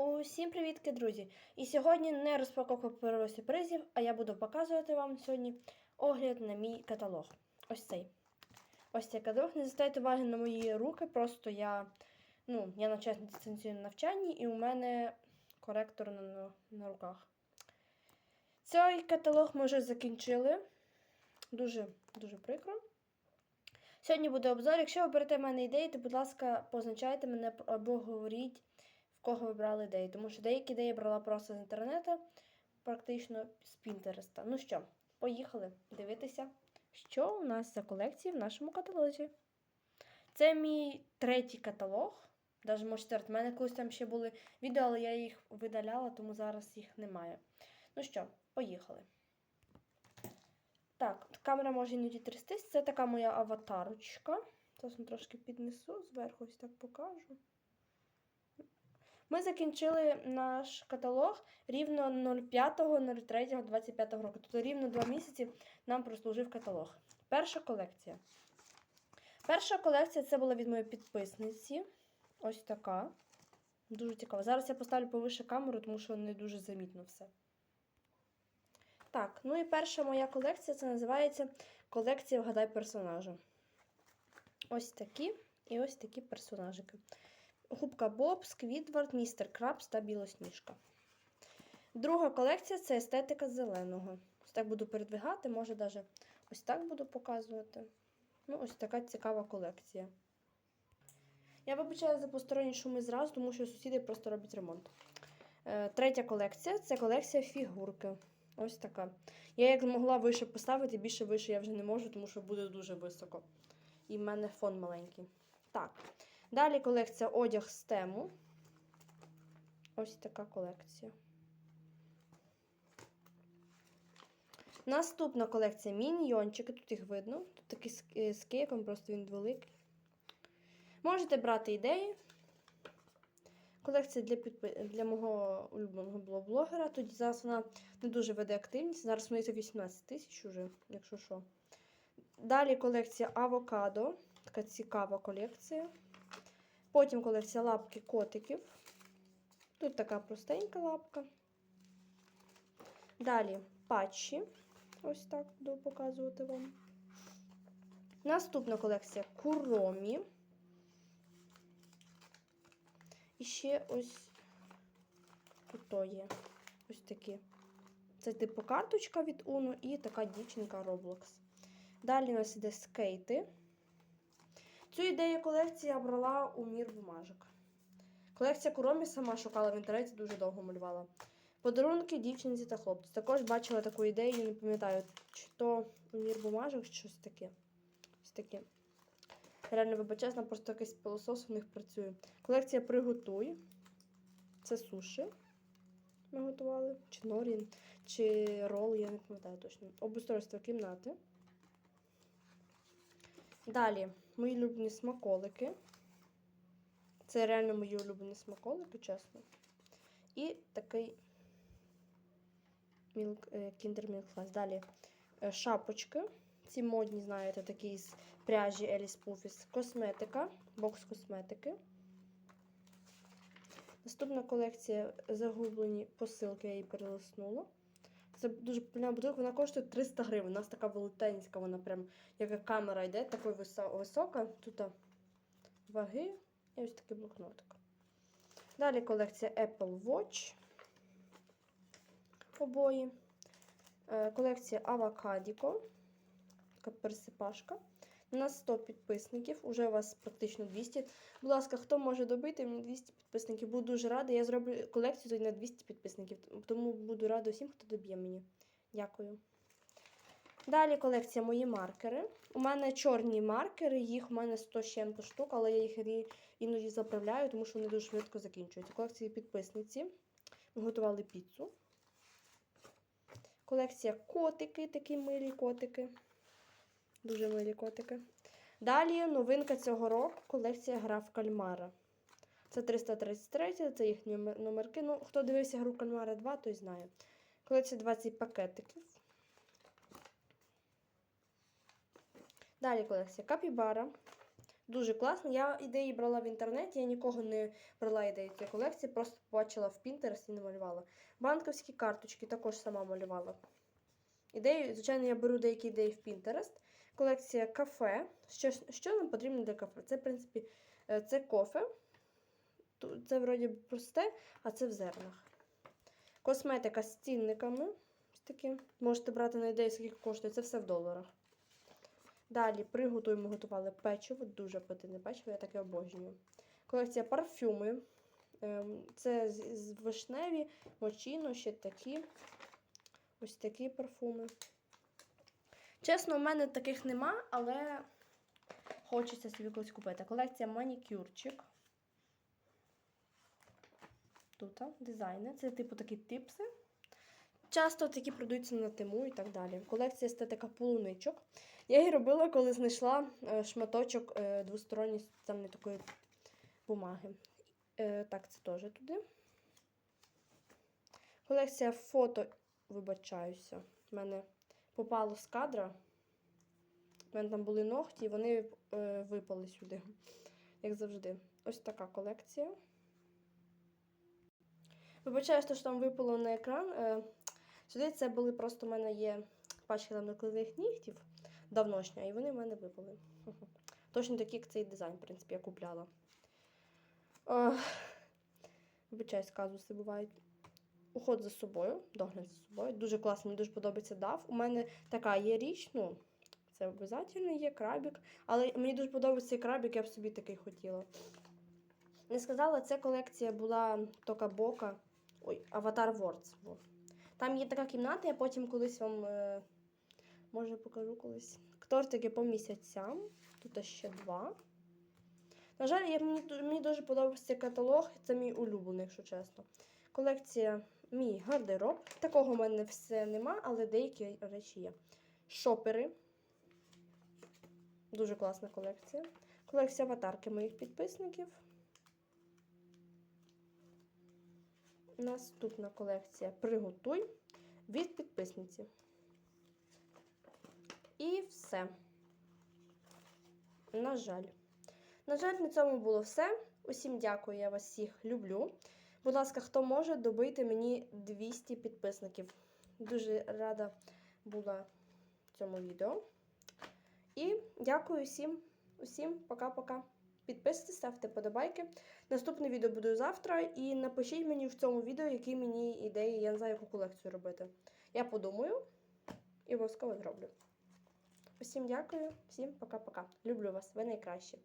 Усім привітки, друзі! І сьогодні не розпаковка паперових сюрпризів, а я буду показувати вам сьогодні огляд на мій каталог. Ось цей. Ось цей каталог. Не звертайте уваги на мої руки, просто я ну, я на дистанційному навчанні і у мене коректор на, на, на руках. Цей каталог ми вже закінчили. Дуже дуже прикро. Сьогодні буде обзор. Якщо ви берете в мене ідеї, то, будь ласка, позначайте мене або говоріть, в кого ви брали ідеї. Тому що деякі ідеї брала просто з інтернету, практично з Пінтереста. Ну що, поїхали дивитися, що у нас за колекції в нашому каталозі. Це мій третій каталог. Навіть може четвертий. У мене колись там ще були відео, але я їх видаляла, тому зараз їх немає. Ну що, поїхали. Так, камера може іноді трястись. Це така моя аватарочка. Зараз трошки піднесу, зверху ось так покажу. Ми закінчили наш каталог рівно 05.03.25 року. Тобто рівно 2 місяці нам прослужив каталог. Перша колекція. Перша колекція це була від моєї підписниці. Ось така. Дуже цікава. Зараз я поставлю повише камеру, тому що не дуже замітно все. Так, ну і перша моя колекція це називається колекція Вгадай персонажа. Ось такі і ось такі персонажики. Губка Боб, Сквідвард, Містер Крабс та Білосніжка. Друга колекція це естетика зеленого. Ось так буду передвигати, може навіть ось так буду показувати. Ну, ось така цікава колекція. Я вибачаю за посторонні шуми зразу, тому що сусіди просто роблять ремонт. Е, третя колекція це колекція фігурки. Ось така. Я як змогла вище поставити, більше вище я вже не можу, тому що буде дуже високо. І в мене фон маленький. Так. Далі колекція одяг з тему. Ось така колекція. Наступна колекція міньйончики. Тут їх видно. Тут такий з- кейком, просто він великий. Можете брати ідеї. Колекція для підпи... для мого улюбленого блогера. Тоді зараз вона не дуже веде активність. Зараз в неї 18 тисяч уже, якщо що. Далі колекція авокадо. Така цікава колекція. Потім колекція лапки котиків. Тут така простенька лапка. Далі патчі. Ось так буду показувати вам. Наступна колекція куромі. І ще ось ото є. Ось такі. Це типу карточка від Uno і така дівчинка Roblox. Далі у нас іде скейти. Цю ідею колекції я брала у мір бумажок. Колекція Куромі сама шукала в інтернеті, дуже довго малювала. Подарунки дівчинці та хлопцю. Також бачила таку ідею, не пам'ятаю, чи то у мір бумажок, щось таке. Ось таке. Реально вибачезна, просто якийсь пилосос у них працює. Колекція Приготуй. Це суші. Ми готували. Чи норін, чи рол, я не пам'ятаю точно. Обустройство кімнати. Далі мої улюблені смаколики. Це реально мої улюблені смаколики, чесно. І такий е, Kinder Milk Flash. Далі е, шапочки. Ці модні, знаєте, такі з пряжі Alice Puffis. Косметика, бокс косметики. Наступна колекція загублені посилки, я її перелиснула. Це дуже популярна бутилка, вона коштує 300 гривень. У нас така велетенська, вона прям, як камера йде, такою висока. Тут ваги і ось такий блокнотик. Далі колекція Apple Watch. Обої. Е, Колекція Авокадіко. Така пересипашка. У нас 100 підписників, уже у вас практично 200. Будь ласка, хто може добити мені 200 підписників? Буду дуже рада. Я зроблю колекцію на 200 підписників, тому буду рада всім, хто доб'є мені. Дякую. Далі колекція мої маркери. У мене чорні маркери, їх у мене 100 з чим-то штук, але я їх іноді заправляю, тому що вони дуже швидко закінчуються. Колекції підписниці. Ми готували піцу. Колекція котики, такі милі котики. Дуже милі котики. Далі новинка цього року колекція гра в кальмара. Це 333, це їхні номерки. Ну, хто дивився гру кальмара 2, той знає. Колекція 20 пакетиків. Далі колекція Капібара. Дуже класно. Я ідеї брала в інтернеті, я нікого не брала ідеї цієї колекції, просто побачила в Pinterest і намалювала. Банковські карточки також сама малювала. Ідеї, звичайно, я беру деякі ідеї в Pinterest. Колекція кафе. Що, що нам потрібно для кафе? Це, в принципі, е, це кофе. Це вроді просте, а це в зернах. Косметика з цінниками. Такі. Можете брати на ідею, скільки коштує. Це все в доларах. Далі приготуємо, готували печиво, дуже апетитне печиво, я таке обожнюю. Колекція парфюми. Ем, Це з вишневі, мочіно, ще такі. Ось такі парфуми. Чесно, у мене таких нема, але хочеться собі колись купити. Колекція манікюрчик. Тут дизайни. Це типу такі типси. Часто такі продаються на тиму і так далі. Колекція естетика полуничок. Я її робила, коли знайшла е, шматочок е, двосторонньої там не такої бумаги. Е, так, це теж туди. Колекція фото, вибачаюся. В мене попало з кадра. У мене там були ногті, і вони е, випали сюди, як завжди. Ось така колекція. Вибачаюся, що там випало на екран. Е, сюди це були просто в мене є пачка там наклеєних нігтів давношня, і вони в мене випали. Точно такі, як цей дизайн, в принципі, я купляла. Вибачаюсь, казуси бувають. Уход за собою, догляд за собою. Дуже класно, мені дуже подобається дав. У мене така є річ, ну, це обов'язково є крабік. Але мені дуже подобається цей крабік, я б собі такий хотіла. Не сказала, це колекція була Тока Бока. Ой, Аватар Words. Там є така кімната, я потім колись вам, е, може, покажу колись. Тортики по місяцям. Тут ще два. На жаль, я, мені, мені дуже подобається цей каталог, це мій улюблений, якщо чесно. Колекція мій гардероб. Такого в мене все нема, але деякі речі є. Шопери. Дуже класна колекція. Колекція аватарки моїх підписників. Наступна колекція Приготуй від підписниці. І все. На жаль. На жаль, на цьому було все. Усім дякую, я вас всіх люблю. Будь ласка, хто може, добити мені 200 підписників. Дуже рада була цьому відео. І дякую всім, усім, пока-пока. Підписуйтесь, ставте подобайки. Наступне відео буде завтра. І напишіть мені в цьому відео, які мені ідеї, я не знаю, яку колекцію робити. Я подумаю і обов'язково зроблю. Усім дякую, всім пока-пока. Люблю вас, ви найкращі.